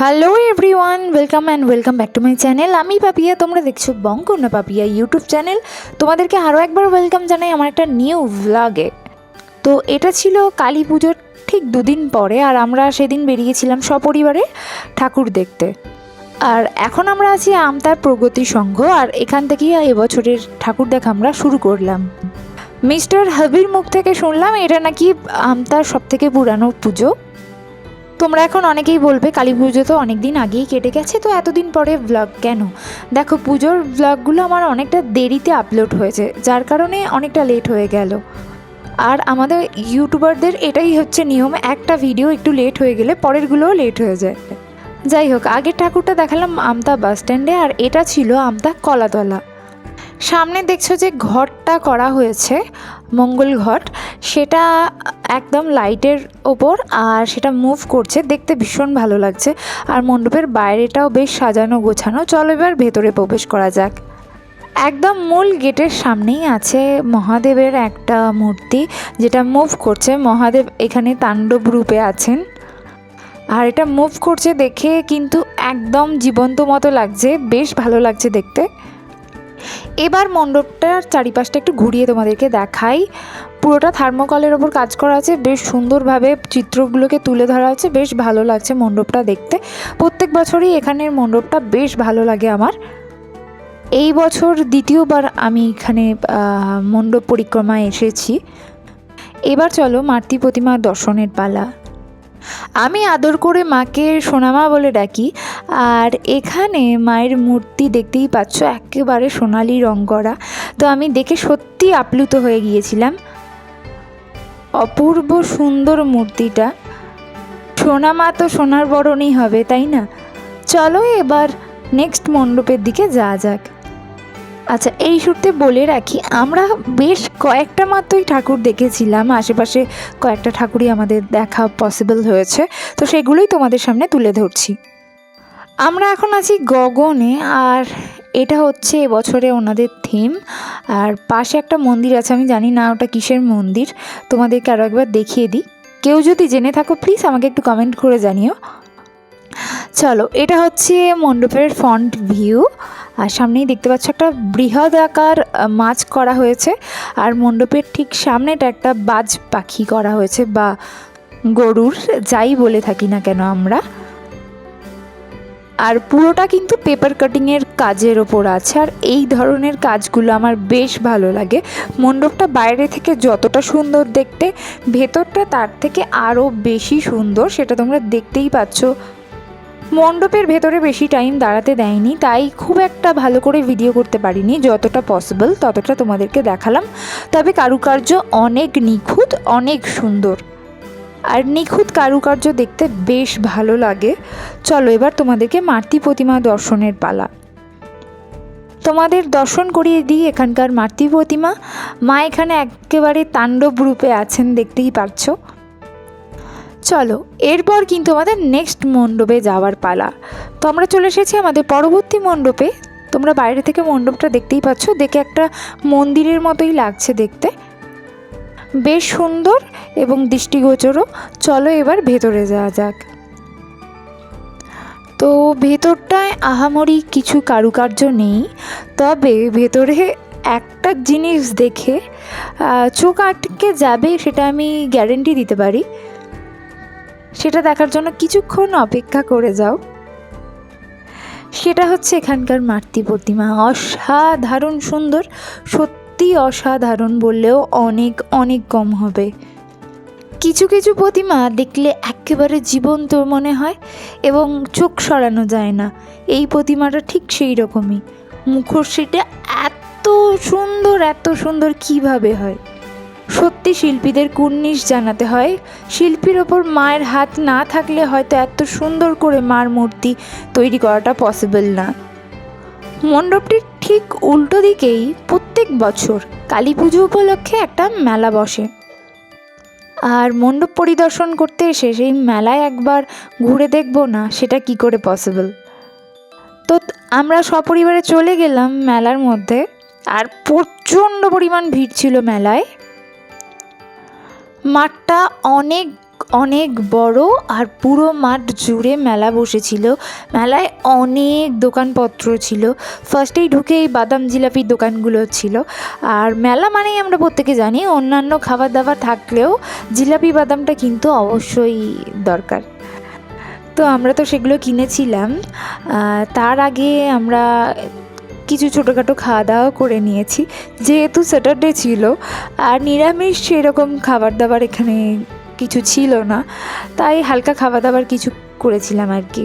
Hello everyone welcome and welcome back to my channel আমি পাপিয়া, তোমরা দেখছ বঙ্কন্যা পাপিয়া ইউটিউব চ্যানেল তোমাদেরকে আরও একবার ওয়েলকাম জানাই আমার একটা নিউ ভ্লগে তো এটা ছিল কালী পুজোর ঠিক দুদিন পরে আর আমরা সেদিন বেরিয়েছিলাম সপরিবারে ঠাকুর দেখতে। আর এখন আমরা আছি আমতার প্রগতি সংঘ আর এখান থেকেই এবছরের ঠাকুর দেখা আমরা শুরু করলাম। মিস্টার হাবির মুখ থেকে শুনলাম, এটা নাকি আমতার সব থেকে পুরানো পুজো। তোমরা এখন অনেকেই বলবে কালী পুজো তো অনেক দিন আগেই কেটে গেছে, তো এতদিন পরে ব্লগ কেন? দেখো, পুজোর ব্লগগুলো আমার অনেকটা দেরিতে আপলোড হয়েছে, যার কারণে অনেকটা লেট হয়ে গেল। আর আমাদের ইউটিউবারদের এটাই হচ্ছে নিয়ম, একটা ভিডিও একটু লেট হয়ে গেলে পরেরগুলোও লেট হয়ে যায়। যাই হোক, আগের ঠাকুরটা দেখালাম আমতা বাস স্ট্যান্ডে আর এটা ছিল আমতা কলাতলা। সামনে দেখছ যে ঘরটা করা হয়েছে মঙ্গল ঘট, সেটা একদম লাইটের ওপর আর সেটা মুভ করছে। দেখতে ভীষণ ভালো লাগছে। আর মণ্ডপের বাইরেটাও বেশ সাজানো গোছানো। চলো এবার ভেতরে প্রবেশ করা যাক। একদম মূল গেটের সামনেই আছে মহাদেবের একটা মূর্তি, যেটা মুভ করছে। মহাদেব এখানে তাণ্ডব রূপে আছেন। আর এটা মুভ করছে দেখে কিন্তু একদম জীবন্ত মতো লাগছে। বেশ ভালো লাগছে দেখতে। এবার মণ্ডপটার চারিপাশটা একটু ঘুরিয়ে তোমাদেরকে দেখাই। পুরোটা থার্মোকলের ওপর কাজ করা আছে, বেশ সুন্দরভাবে চিত্রগুলোকে তুলে ধরা আছে, বেশ ভালো লাগছে মণ্ডপটা দেখতে। প্রত্যেক বছরই এখানের মণ্ডপটা বেশ ভালো লাগে আমার। এই বছর দ্বিতীয়বার আমি এখানে মণ্ডপ পরিক্রমায় এসেছি। এবার চলো মাতৃ প্রতিমা দর্শনের পালা। আমি আদর করে মাকে সোনামা বলে ডাকি, আর এখানে মায়ের মূর্তি দেখতেই পাচ্ছ, একেবারে সোনালি রং করা। তো আমি দেখে সত্যি আপ্লুত হয়ে গিয়েছিলাম। অপূর্ব সুন্দর মূর্তিটা। সোনামা তো সোনার বরণই হবে, তাই না? চলো এবার নেক্সট মণ্ডপের দিকে যাওয়া যাক। আচ্ছা এই সূত্রে বলে রাখি, আমরা বেশ কয়েকটা মাত্রই ঠাকুর দেখেছিলাম। আশেপাশে কয়েকটা ঠাকুরই আমাদের দেখা পসিবল হয়েছে। তো সেগুলোই তোমাদের সামনে তুলে ধরছি। আমরা এখন আছি গগনে, আর এটা হচ্ছে এবছরে ওনাদের থিম আর পাশে একটা মন্দির আছে, আমি জানি না ওটা কিসের মন্দির। তোমাদেরকে আরও একবার দেখিয়ে দিই। কেউ যদি জেনে থাকো প্লিজ আমাকে একটু কমেন্ট করে জানিও। চলো, এটা হচ্ছে মণ্ডপের ফ্রন্ট ভিউ আর সামনেই দেখতে পাচ্ছ একটা বৃহৎ আকার মাছ করা হয়েছে। আর মণ্ডপের ঠিক সামনেটা একটা বাজ পাখি করা হয়েছে বা গরুর, যাই বলে থাকি না কেন আমরা। আর পুরোটা কিন্তু পেপার কাটিংয়ের কাজের ওপর আছে। আর এই ধরনের কাজগুলো আমার বেশ ভালো লাগে। মণ্ডপটা বাইরে থেকে যতটা সুন্দর দেখতে, ভেতরটা তার থেকে আরও বেশি সুন্দর, সেটা তোমরা দেখতেই পাচ্ছ। মণ্ডপের ভেতরে বেশি টাইম দাঁড়াতে দেয়নি, তাই খুব একটা ভালো করে ভিডিও করতে পারিনি, যতটা পসিবল ততটা তোমাদেরকে দেখালাম। তবে কারুকার্য অনেক নিখুঁত, অনেক সুন্দর। আর নিখুঁত কারুকার্য দেখতে বেশ ভালো লাগে। চলো এবার তোমাদেরকে মাতৃ প্রতিমা দর্শনের পালা। তোমাদের দর্শন করিয়ে দিই এখানকার মাতৃ প্রতিমা। মা এখানে একেবারে তাণ্ডব রূপে আছেন, দেখতেই পাচ্ছ। চলো, এরপর কিন্তু আমাদের নেক্সট মণ্ডপে যাওয়ার পালা। তো আমরা চলে এসেছি আমাদের পরবর্তী মণ্ডপে। তোমরা বাইরে থেকে মণ্ডপটা দেখতেই পাচ্ছ, দেখে একটা মন্দিরের মতোই লাগছে দেখতে। বেশ সুন্দর এবং দৃষ্টিগোচরও। চলো এবার ভেতরে যাওয়া যাক। তো ভেতরটায় আহামরি কিছু কারুকার্য নেই, তবে ভেতরে একটা জিনিস দেখে চোখ আটকে যাবে সেটা আমি গ্যারেন্টি দিতে পারি। সেটা দেখার জন্য কিছুক্ষণ অপেক্ষা করে যাও। সেটা হচ্ছে এখানকার মাতৃ প্রতিমা। অসাধারণ সুন্দর, সত্যি অসাধারণ বললেও অনেক অনেক কম হবে। কিছু কিছু প্রতিমা দেখলে একেবারে জীবন্ত মনে হয় এবং চোখ সরানো যায় না। এই প্রতিমাটা ঠিক সেই রকমই। মুখশ্রীটা এত সুন্দর এত সুন্দর কীভাবে হয়? সত্যি শিল্পীদের কুর্নিশ জানাতে হয়। শিল্পীর ওপর মায়ের হাত না থাকলে হয়তো এত সুন্দর করে মার মূর্তি তৈরি করাটা পসিবল না। মণ্ডপটির ঠিক উল্টো দিকেই প্রত্যেক বছর কালী পুজো উপলক্ষে একটা মেলা বসে। আর মণ্ডপ পরিদর্শন করতে এসে সেই মেলায় একবার ঘুরে দেখব না, সেটা কি করে পসিবল তো আমরা সপরিবারে চলে গেলাম মেলার মধ্যে, আর প্রচণ্ড পরিমাণ ভিড় ছিল মেলায়। মাঠটা অনেক অনেক বড় আর পুরো মাঠ জুড়ে মেলা বসেছিল। মেলায় অনেক দোকানপত্র ছিল। ফার্স্টেই ঢুকে এই বাদাম জিলাপির দোকানগুলো ছিল। আর মেলা মানেই আমরা প্রত্যেকে জানি, অন্যান্য খাবার দাবার থাকলেও জিলাপি বাদামটা কিন্তু অবশ্যই দরকার। তো আমরা তো সেগুলো কিনেছিলাম। তার আগে আমরা কিছু ছোটোখাটো খাওয়া দাওয়া করে নিয়েছি। যেহেতু স্যাটারডে ছিল, আর নিরামিষ সেরকম খাবার দাবার এখানে কিছু ছিল না, তাই হালকা খাবার দাবার কিছু করেছিলাম আর কি।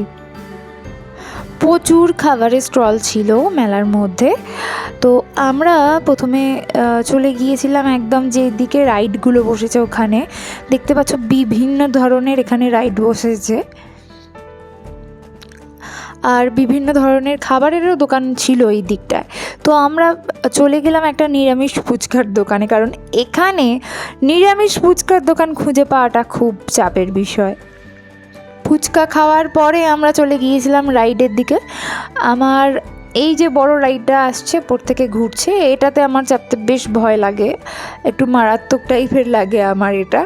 প্রচুর খাবারের স্টল ছিল মেলার মধ্যে, তো আমরা প্রথমে চলে গিয়েছিলাম একদম যে দিকে রাইডগুলো বসেছে ওখানে। দেখতে পাচ্ছ বিভিন্ন ধরনের এখানে রাইড বসেছে। আর বিভিন্ন ধরনের খাবারেরও দোকান ছিল এই দিকটায়। তো আমরা চলে গেলাম একটা নিরামিষ ফুচকার দোকানে, কারণ এখানে নিরামিষ ফুচকার দোকান খুঁজে পাওয়াটা খুব চাপের বিষয়। ফুচকা খাওয়ার পরে আমরা চলে গিয়েছিলাম রাইডের দিকে। আমার এই যে বড় রাইডটা আসছে থেকে ঘুরছে, এটাতে আমার চাপতে বেশ ভয় লাগে। একটু মারাত্মক টাইপের লাগে আমার এটা।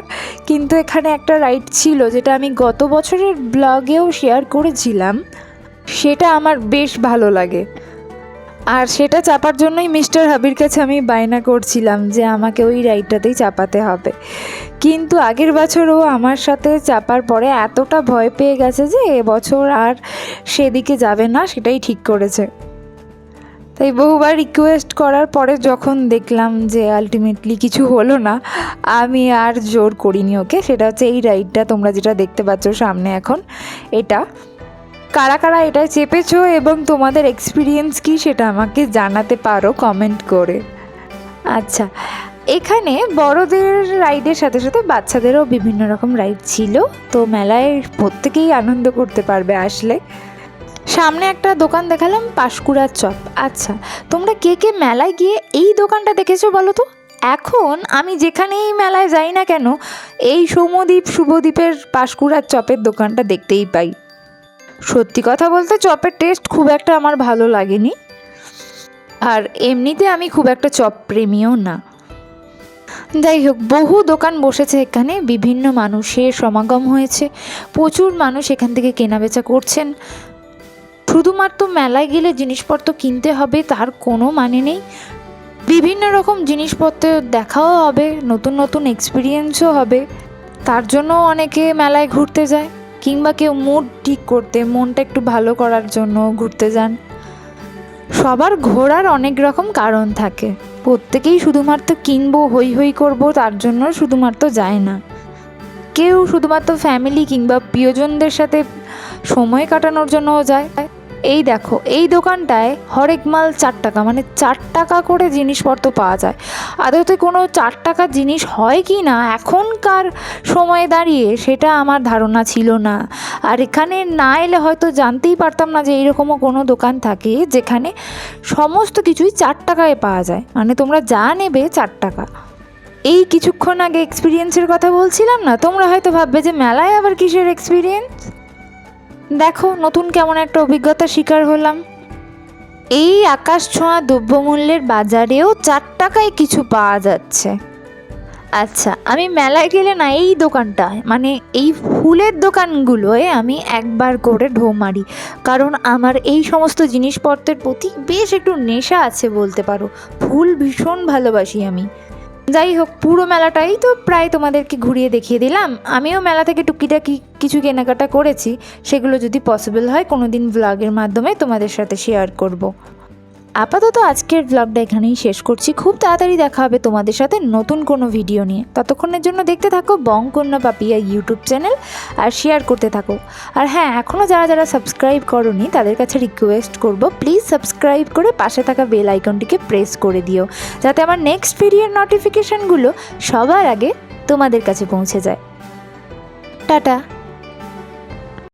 কিন্তু এখানে একটা রাইড ছিল, যেটা আমি গত বছরের ব্লগেও শেয়ার করেছিলাম। সেটা আমার বেশ ভালো লাগে। আর সেটা চাপার জন্যই মিস্টার হাবির কাছে আমি বায়না করছিলাম যে আমাকে ওই রাইডটাতেই চাপাতে হবে। কিন্তু আগের বছরও আমার সাথে চাপার পরে এতটা ভয় পেয়ে গেছে যে এবছর আর সেদিকে যাবে না, সেটাই ঠিক করেছে। তাই বহুবার রিকোয়েস্ট করার পরে যখন দেখলাম যে আলটিমেটলি কিছু হলো না, আমি আর জোর করিনি ওকে। সেটা হচ্ছে এই রাইডটা তোমরা যেটা দেখতে পাচ্ছ সামনে এখন, এটা। কারা কারা এটা চেপেছো এবং তোমাদের এক্সপিরিয়েন্স কি সেটা আমাকে জানাতে পারো কমেন্ট করে। আচ্ছা এখানে বড়দের রাইডের সাথে সাথে বাচ্চাদেরও বিভিন্ন রকম রাইড ছিল। তো মেলায় প্রত্যেকেই আনন্দ করতে পারবে আসলে। সামনে একটা দোকান দেখালাম পাশকুড়ার চপ আচ্ছা তোমরা কে কে মেলায় গিয়ে এই দোকানটা দেখেছ বলো তো? এখন আমি যেখানেই মেলায় যাই না কেন, এই সৌমদ্বীপ শুভদ্বীপের পাশকুড়ার চপের দোকানটা দেখতেই পাই। সত্যি কথা বলতে চপের টেস্ট খুব একটা আমার ভালো লাগেনি। আর এমনিতে আমি খুব একটা চপ প্রেমীও না। যাই হোক, বহু দোকান বসেছে এখানে, বিভিন্ন মানুষের সমাগম হয়েছে, প্রচুর মানুষ এখান থেকে কেনাবেচা করছেন। শুধুমাত্র মেলায় গেলে জিনিসপত্র কিনতে হবে, তার কোনো মানে নেই। বিভিন্ন রকম জিনিসপত্র দেখাও হবে, নতুন নতুন এক্সপিরিয়েন্সও হবে। তার জন্য অনেকে মেলায় ঘুরতে যায়। কিংবা কেউ মুড ঠিক করতে, মনটা একটু ভালো করার জন্য ঘুরতে যান। সবার ঘোরার অনেক রকম কারণ থাকে। প্রত্যেকেই শুধুমাত্র কিনবো, হই হই করব, তার জন্য শুধুমাত্র যায় না। কেউ শুধুমাত্র ফ্যামিলি কিংবা প্রিয়জনদের সাথে সময় কাটানোর জন্যও যায়। এই দেখো, এই দোকানটায় হরেক মাল চার টাকা মানে চার টাকা করে জিনিসপত্র পাওয়া যায়। আদতে কোনো চার টাকার জিনিস হয় কি না? এখনকার সময়ে দাঁড়িয়ে সেটা আমার ধারণা ছিল না। আর এখানে না এলে হয়তো জানতেই পারতাম না যে এইরকমও কোনো দোকান থাকে যেখানে সমস্ত কিছুই চার টাকায় পাওয়া যায়। মানে তোমরা যা নেবে চার টাকা। এই কিছুক্ষণ আগে এক্সপিরিয়েন্সের কথা বলছিলাম না? তোমরা হয়তো ভাববে যে মেলায় আবার কিসের এক্সপিরিয়েন্স দেখো, নতুন কেমন একটা অভিজ্ঞতা শিকার হলাম। এই আকাশ ছোঁয়া দ্রব্যমূল্যের বাজারেও চার টাকায় কিছু পাওয়া যাচ্ছে। আচ্ছা আমি মেলায় গেলে না এই দোকানটায় মানে এই ফুলের দোকানগুলোয় আমি একবার করে ঢো মারি। কারণ আমার এই সমস্ত জিনিসপত্রের প্রতি বেশ একটু নেশা আছে বলতে পারো। ফুল ভীষণ ভালোবাসি আমি। যাই হোক পুরো মেলাটাই তো প্রায় তোমাদেরকে ঘুরিয়ে দেখিয়ে দিলাম আমিও মেলা থেকে টুকিটাকি কিছু কেনাকাটা করেছি সেগুলো যদি পসিবল হয় কোনো দিন ব্লগের মাধ্যমে তোমাদের সাথে শেয়ার করব। আপাতত আজকের ব্লগটা এখানেই শেষ করছি। খুব তাড়াতাড়ি দেখা হবে তোমাদের সাথে নতুন কোনো ভিডিও নিয়ে। ততক্ষণের জন্য দেখতে থাকো বংকন্যা পাপিয়া ইউটিউব চ্যানেল আর শেয়ার করতে থাকো। আর হ্যাঁ এখনও যারা যারা সাবস্ক্রাইব করনি, তাদের কাছে রিকোয়েস্ট করব প্লিজ সাবস্ক্রাইব করে পাশে থাকা বেল আইকনটিকে প্রেস করে দিও। যাতে আমার নেক্সট ভিডিওর নোটিফিকেশানগুলো সবার আগে তোমাদের কাছে পৌঁছে যায়। টাটা।